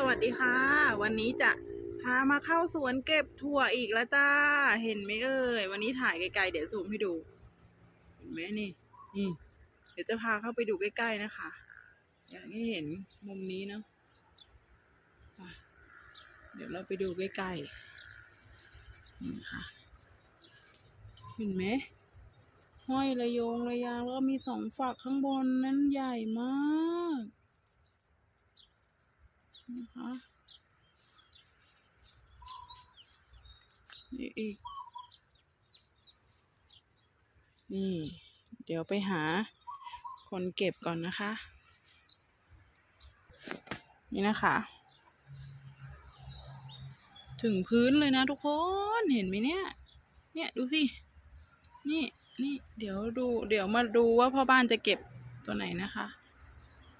สวัสดีค่ะ วันนี้จะพามาเข้าสวนเก็บถั่วอีกแล้วจ้า เห็นไหมเอ่ย วันนี้ถ่ายไกลๆเดี๋ยวซูมให้ดู เห็นไหมนี่ นี่ เดี๋ยวจะพาเข้าไปดูใกล้ๆนะคะ อยากให้เห็นมุมนี้เนาะเดี๋ยวเราไปดูใกล้ๆนี่ค่ะ เห็นไหมห้อยระยงระยางแล้วก็มีสองฝักข้างบนนั้นใหญ่มาก นะคะนี่อีก นี่ เดี๋ยวไปหาคนเก็บก่อนนะคะ นี่นะคะ ถึงพื้นเลยนะทุกคนเห็นไหมเนี่ย เนี่ยดูสิ นี่นี่เดี๋ยวดู เดี๋ยวมาดูว่าพ่อบ้านจะเก็บตัวไหนนะคะ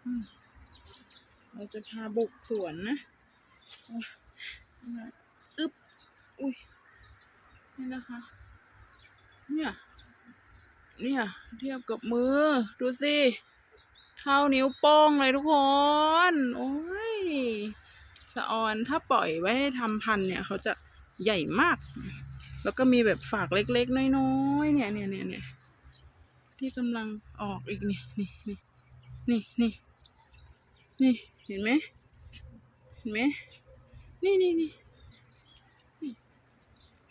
อืม เราจะพาบุกสวนนะอึ๊บ อุ้ย นี่นะคะ เนี่ย เนี่ย เทียบกับมือ ดูสิ เท่านิ้วโป้งเลยทุกคน โอ้ย สะออนถ้าปล่อยไว้ให้ทำพันเนี่ย เขาจะใหญ่มาก แล้วก็มีแบบฝากเล็กๆ น้อยๆ เนี่ยเนี่ยเนี่ยเนี่ยที่กำลังออกอีกนี่นี่นี่นี่นี่นี่ เห็นไหมเห็นไหมนี่นี่นี่นี่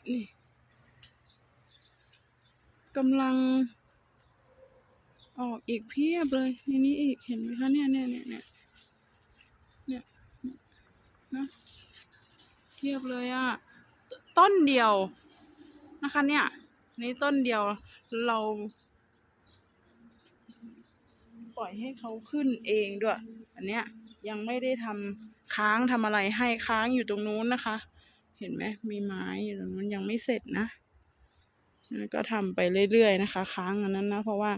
นี่กำลัง ออกอีกเพียบเลยนี่นี่อีกเห็นไหมคะเนี่ยเนี่ยเนี่ยเนี่ยเนี่ยนะเทียบเลยอะตต้นเดียวนะคะเนี่ยนี่ต้นเดียวเรา ปล่อยให้เขาขึ้นเองด้วย อันเนี้ยยังไม่ได้ทำค้างทำอะไรให้ค้างอยู่ตรงนู้นนะคะ เห็นไหมมีไม้อยู่ตรงนู้นยังไม่เสร็จนะก็ทำไปเรื่อยๆนะคะ ค้างอันนั้นนะเพราะว่า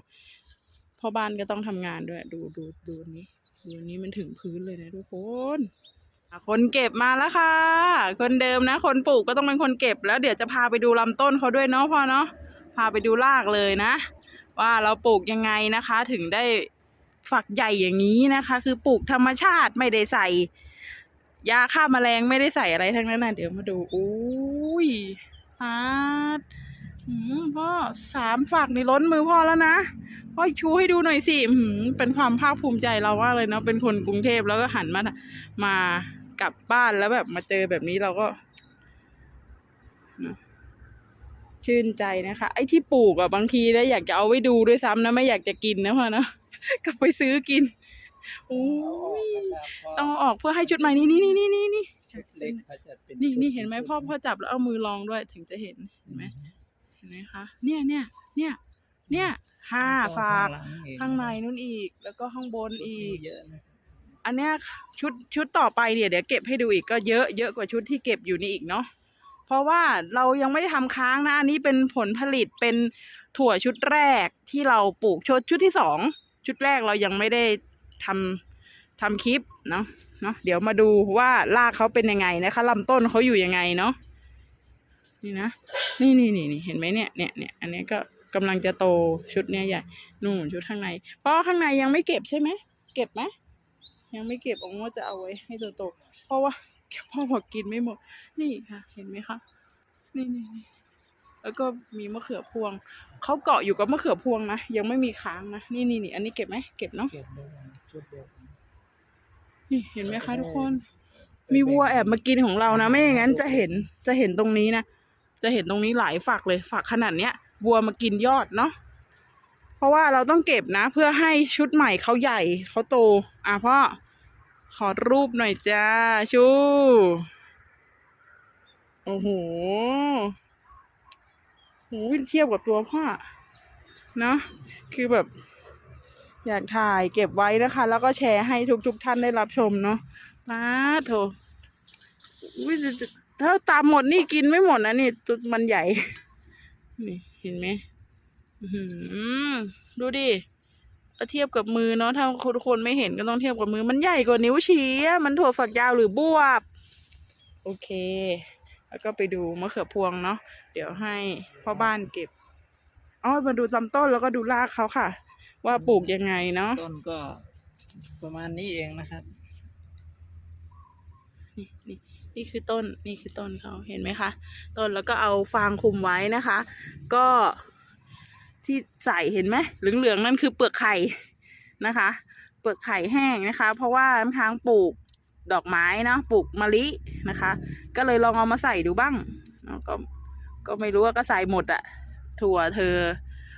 พ่อบ้านก็ต้องทำงานด้วย ดูดูดูนี้ดูนี้มันถึงพื้นเลยนะทุกคนคนเก็บมาแล้วค่ะ คนเดิมนะ คนปลูกก็ต้องเป็นคนเก็บแล้วเดี๋ยวจะพาไปดูลำต้นเขาด้วยเนาะพ่อเนาะพาไปดูรากเลยนะ ว่าเราปลูกยังไงนะคะ ถึงได้ ฝักใหญ่อย่างนี้นะคะ คือปลูกธรรมชาติไม่ได้ใส่ ยาฆ่าแมลงไม่ได้ใส่อะไรทั้งนั้นนะเดี๋ยวมาดูอุ้ยฮาดพ่อสามฝักนี่ล้นมือพ่อแล้วนะพ่อชูให้ดูหน่อยสิเป็นความภาคภูมิใจเรามาเลยเนาะเป็นคนกรุงเทพแล้วก็หันมา มากลับบ้านแล้วแบบมาเจอแบบนี้เราก็นะ ชื่นใจนะคะ ไอ้ที่ปลูกอะบางทีแล้วอยากจะเอาไว้ดูด้วยซ้ำนะไม่อยากจะกินนะพ่อเนาะกลับไปซื้อกินโอ้ยต้องเอาออกเพื่อให้ชุดใหม่นี่นี่นี่นี่นี่นี่ชุดเล็กเขาจะเป็นนี่ชุดนี่เห็นไหมพ่อพ่อจับแล้วเอามือลองด้วยถึงจะเห็นเห็นไหมเห็นไหมคะเนี่ยเนี่ยเนี่ยเนี่ยห้าฝากหลัเองข้างในนู่นอีก แล้วก็ข้างบนอีกเยอะนะอันเนี้ยชุดชุดต่อไปเนี่ยเดี๋ยวเก็บให้ดูอีกก็เยอะเยอะกว่าชุดที่เก็บอยู่นี่อีกเนาะ เพราะว่าเรายังไม่ได้ทำค้างนะอันนี้เป็นผลผลิตเป็นถั่วชุดแรกที่เราปลูกชุดชุดที่สองชุดแรกเรายังไม่ได้ทำทำคลิปเนาะเนาะเดี๋ยวมาดูว่ารากเขาเป็นยังไงนะคะลำต้นเขาอยู่ยังไงเนาะนี่นะนี่นี่นี่เห็นไหมเนี่ยเนี่ยเนี่ยอันนี้ก็กำลังจะโตชุดเนี้ยใหญ่นู่นชุดข้างในเพราะว่าข้างในยังไม่เก็บใช่ไหมเก็บไหมยังไม่เก็บองว่าจะเอาไว้ให้โตๆเพราะว่า พ่อบอกกินไม่หมด นี่ค่ะ เห็นไหมคะ นี่นี่นี่แล้วก็มีมะเขือพวง เขาเกาะอยู่กับมะเขือพวงนะ ยังไม่มีค้างนะ นี่นี่นี่อันนี้เก็บไหม เก็บเนาะ เก็บด้วยกันชุดเดียวกันนี่เห็นไหมคะทุกคน มีวัวแอบมากินของเรานะ ไม่อย่างนั้นจะเห็น จะเห็นตรงนี้นะ จะเห็นตรงนี้หลายฝักเลย ฝักขนาดเนี้ย วัวมากินยอดเนาะ เพราะว่าเราต้องเก็บนะ เพื่อให้ชุดใหม่เขาใหญ่เขาโต อะพ่อ ขอรูปหน่อยจ้า ชู โอ้โหโหเทียบกับตัวพ่อเนาะคือแบบ อยากถ่ายเก็บไว้นะคะ แล้วก็แชร์ให้ทุกๆทท่านได้รับชมเนาะมาโถอุ้ยถ้าตามหมดนี่กินไม่หมดนะนี่ตัวมันใหญ่ นี่ เห็นไหมอื้อหือดูดิ เทียบกับมือเนาะถ้าทุกคนไม่เห็นก็ต้องเทียบกับมือ มันใหญ่กว่านิ้วชี้อะมันถั่วฝักยาวหรือบวบ โอเค แล้วก็ไปดูมะเขือพวงเนาะเดี๋ยวให้พ่อบ้านเก็บอ๋อมาดูลำต้นแล้วก็ดูรากเขาค่ะ ว่าปลูกยังไงเนาะต้นก็ประมาณนี้เองนะครับ นี่นี่นี่คือต้นนี่คือต้นเขาเห็นไหมคะ ต้นแล้วก็เอาฟางคลุมไว้นะคะ ก็ ที่ใส่เห็นไหมเหลืองๆนั่นคือเปลือกไข่นะคะ เปลือกไข่แห้งนะคะ เพราะว่าน้ำค้างปลูกดอกไม้เนาะปลูกมะลินะคะ ก็เลยลองเอามาใส่ดูบ้างก็ก็ไม่รู้ว่าก็ใส่หมดอะถั่วเธอ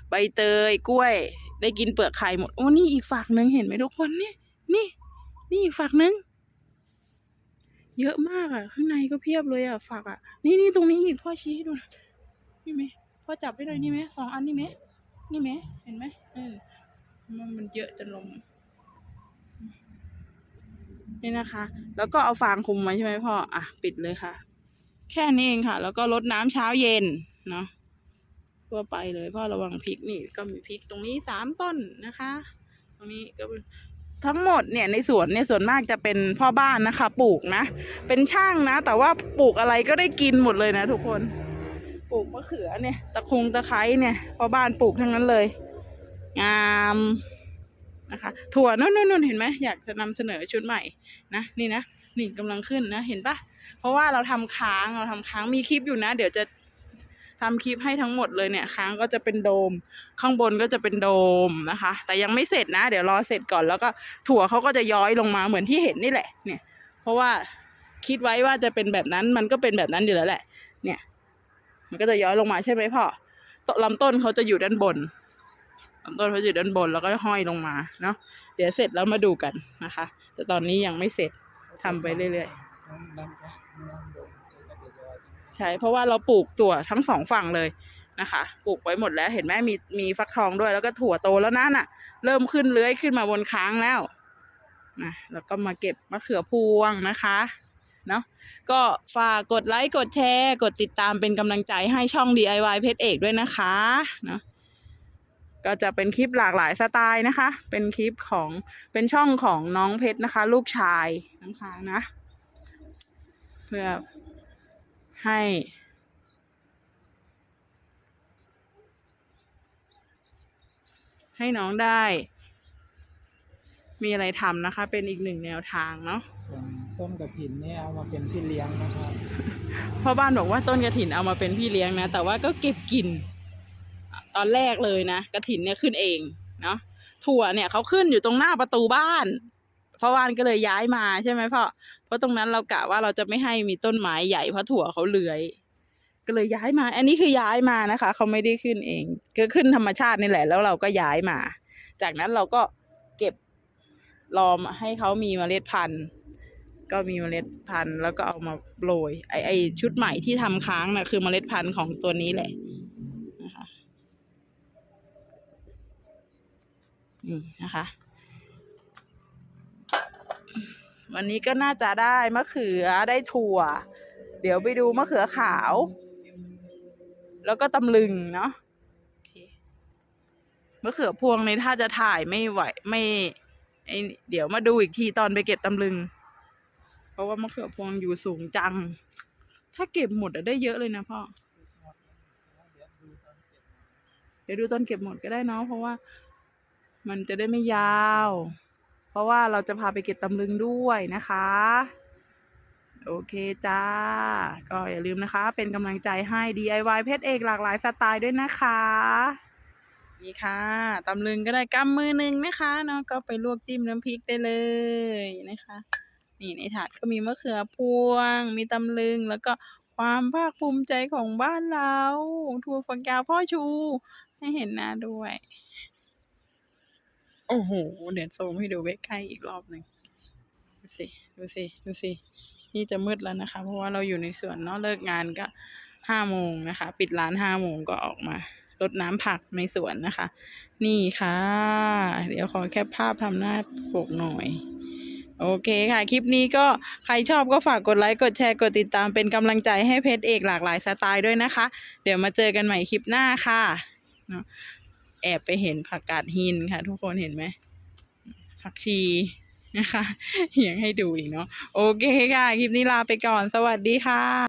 ใบเตยกล้วย ได้กินเปลือกไข่หมด โอ้นี่อีกฝักหนึ่งเห็นไหมทุกคนนี่นี่ นี่อีกฝักหนึ่งเยอะมากอะข้างในก็เพียบเลยอะฝักอะนี่นี่ตรงนี้อีกพ่อชี้ให้ดูนี่ไหมพ่อจับไปหน่อยนี่ไหมสองอันนี่ไหม นี่ไหมเห็นไหมเออมันมันเยอะจนลมนี่นะคะ แล้วก็เอาฟางคลุมไว้ใช่ไหมพ่อ อะ ปิดเลยค่ะ แค่นี้เองค่ะ แล้วก็รดน้ำเช้าเย็นเนาะทั่วไปเลยพ่อระวังพริกนี่ ก็มีพริกตรงนี้สามต้นนะคะ ตรงนี้ก็ทั้งหมดเนี่ยในสวนเนี่ยส่วนมากจะเป็นพ่อบ้านนะคะ ปลูกนะ เป็นช่างนะ แต่ว่าปลูกอะไรก็ได้กินหมดเลยนะทุกคน ปลูกมะเขือเนี่ย ตะคงตะไคร้เนี่ยพอบ้านปลูกทั้งนั้นเลย งามนะคะ ถั่วนู่นนู่นนู่นเห็นไหมอยากจะนำเสนอชุดใหม่นะนี่นะนี่กำลังขึ้นนะเห็นปะเพราะว่าเราทำค้างเราทำค้างมีคลิปอยู่นะ เดี๋ยวจะทำคลิปให้ทั้งหมดเลยเนี่ยค้างก็จะเป็นโดม ข้างบนก็จะเป็นโดมนะคะ แต่ยังไม่เสร็จนะ เดี๋ยวรอเสร็จก่อนแล้วก็ถั่วเขาก็จะย้อยลงมาเหมือนที่เห็นนี่แหละ เนี่ย เพราะว่าคิดไว้ว่าจะเป็นแบบนั้นมันก็เป็นแบบนั้นอยู่แล้วแหละ เนี่ย มันก็จะย้อยลงมาใช่ไหมพ่อตลำต้นเขาจะอยู่ด้านบนลำต้นเขาอยู่ด้านบนแล้วก็ห้อยลงมาเนาะเดี๋ยวเสร็จแล้วมาดูกันนะคะ แต่ตอนนี้ยังไม่เสร็จทำไปเรื่อยๆใช่เพราะว่าเราปลูกถั่วทั้งสองฝั่งเลยนะคะปลูกไว้หมดแล้วเห็นไหมมีมีฟักทองด้วยแล้วก็ถั่วโตแล้วนั่นน่ะ เริ่มขึ้นเลื้อยขึ้นมาบนค้างแล้วนะแล้วก็มาเก็บมะเขือพวงนะคะ เนาะก็ฝากกดไลค์กดแชร์ กดติดตามเป็นกำลังใจให้ช่อง DIY เพชรเอกด้วยนะคะเนาะก็จะเป็นคลิปหลากหลายสไตล์นะคะ เป็นคลิปของเป็นช่องของน้องเพชรนะคะ ลูกชายน้ำค้างนะ เพื่อให้ ให้น้องได้ มีอะไรทำนะคะ เป็นอีกหนึ่งแนวทางเนาะ ต้นกระถินเนี่ยเอามาเป็นพี่เลี้ยงนะครับพ่อบ้านบอกว่าต้นกระถินเอามาเป็นพี่เลี้ยงนะ แต่ว่าก็เก็บกิน ตอนแรกเลยนะกระถินเนี่ยขึ้นเองเนาะถั่วเนี่ยเขาขึ้นอยู่ตรงหน้าประตูบ้านพ่อบ้านก็เลยย้ายมาใช่ไหมพ่อเพราะตรงนั้นเรากะว่าเราจะไม่ให้มีต้นไม้ใหญ่เพราะถั่วเขาเลื้อย ก็เลยย้ายมา อันนี้คือย้ายมานะคะเขาไม่ได้ขึ้นเองก็ขึ้นธรรมชาตินี่แหละ แล้วเราก็ย้ายมา จากนั้นเราก็เก็บรอมให้เขามีเมล็ดพันธุ์ ก็มีเมล็ดพันธุ์แล้วก็เอามาโรยไอไอชุดใหม่ที่ทำค้างนะ่ะคือเมล็ดพันธุ์ของตัวนี้แหละนะคะนี่นะคะ วันนี้ก็น่าจะได้มะเขือได้ถั่ว เดี๋ยวไปดูมะเขือขาว แล้วก็ตำลึงเนาะมะเขือพวงในถ้าจะถ่ายไม่ไหวไม่ไอเดี๋ยวมาดูอีกทีตอนไปเก็บตำลึง ราะว่ามะเขือพวงอยู่สูงจัง ถ้าเก็บหมดอะได้เยอะเลยนะพ่อ เดี๋ยวดูตอนเก็บหมดก็ได้เนาะเพราะว่า มันจะได้ไม่ยาว เพราะว่าเราจะพาไปเก็บตำลึงด้วยนะคะ โอเคจ้า ก็อย่าลืมนะคะ เป็นกำลังใจให้ DIY เพชรเอกหลากหลายสไตล์ด้วยนะคะนี่ค่ะตำลึงก็ได้กำมือหนึ่งนะคะเนาะก็ไปลวกจิ้มน้ำพริกได้เลยนะคะ นี่ในถาดก็มีมะเขือพวง มีตำลึงแล้วก็ความภาคภูมิใจของบ้านเราถั่วฝักยาวพ่อชู ให้เห็นหน้าด้วย โอ้โห เดี๋ยวซูมให้ดูใกล้ๆอีกรอบหนึ่งดูสิ ดูสิ ดูสิ นี่จะมืดแล้วนะคะ เพราะว่าเราอยู่ในสวนเนาะเลิกงานก็ห้าโมงนะคะ ปิดร้านห้าโมงก็ออกมารดน้ำผักในสวนนะคะ นี่ค่ะ เดี๋ยวขอแคปภาพทำหน้าปกหน่อย โอเคค่ะ คลิปนี้ก็ใครชอบก็ฝากกดไลค์ กดแชร์ กดติดตามเป็นกำลังใจให้เพจเอกหลากหลายสไตล์ด้วยนะคะ เดี๋ยวมาเจอกันใหม่คลิปหน้าค่ะเนาะแอบไปเห็นผักกาดหินค่ะ ทุกคนเห็นไหมผักชีนะคะยังให้ดูอีกเนาะโอเคค่ะ คลิปนี้ลาไปก่อน สวัสดีค่ะ